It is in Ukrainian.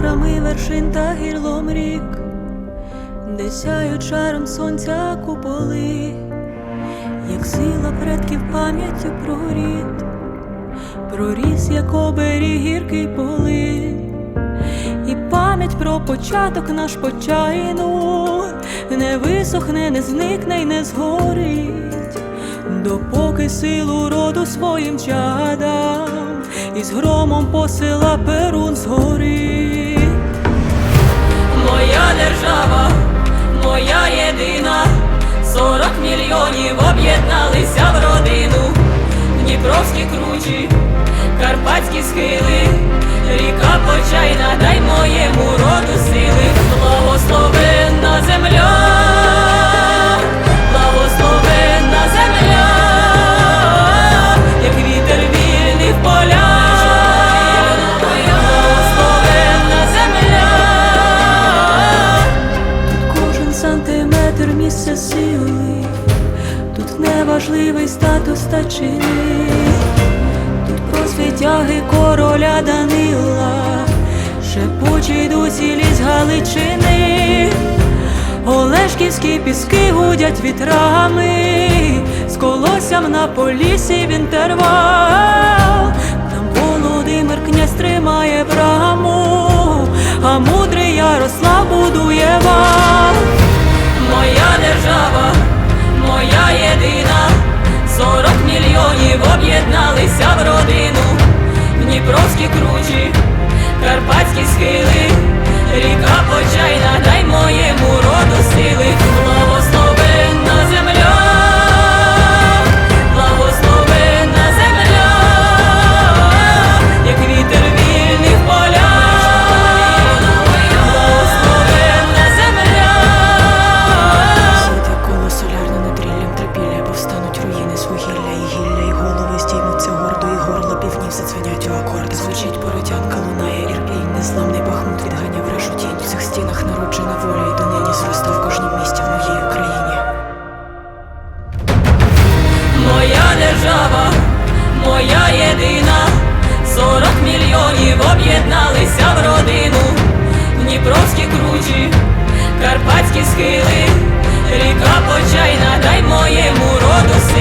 прами вершин та гірлом рік, де сяють шаром сонця куполи, як сила предків пам'яттю про рід, проріс, як оберіг гіркий поли, і пам'ять про початок наш почайну. Не висохне, не зникне й не згорить, допоки силу роду своїм чадам із громом посила перун згори. Держава, моя єдина, сорок мільйонів об'єдналися в родину, Дніпровські кручі, карпатські схили, ріка почайна, дай моєму роду сили, сили, тут неважливий статус та чини, тут про світяги короля Данила, шепочий досі ліс Галичини, Олешківські піски гудять вітрами, з колоссям на полісі в інтервал. Там Володимир князь тримає браму, а мудрий Ярослав будує вал. Дніпровські кручі, карпатські схили, ріка почайна, дай моєму роду сили, незламний бахмут відганяв решу тінь. В цих стінах народжена воля і донині зросте в кожному місті в моїй Україні. Моя держава, моя єдина, 40 мільйонів об'єдналися в родину, Дніпровські кручі, карпатські схили, ріка почайна, дай моєму роду сил.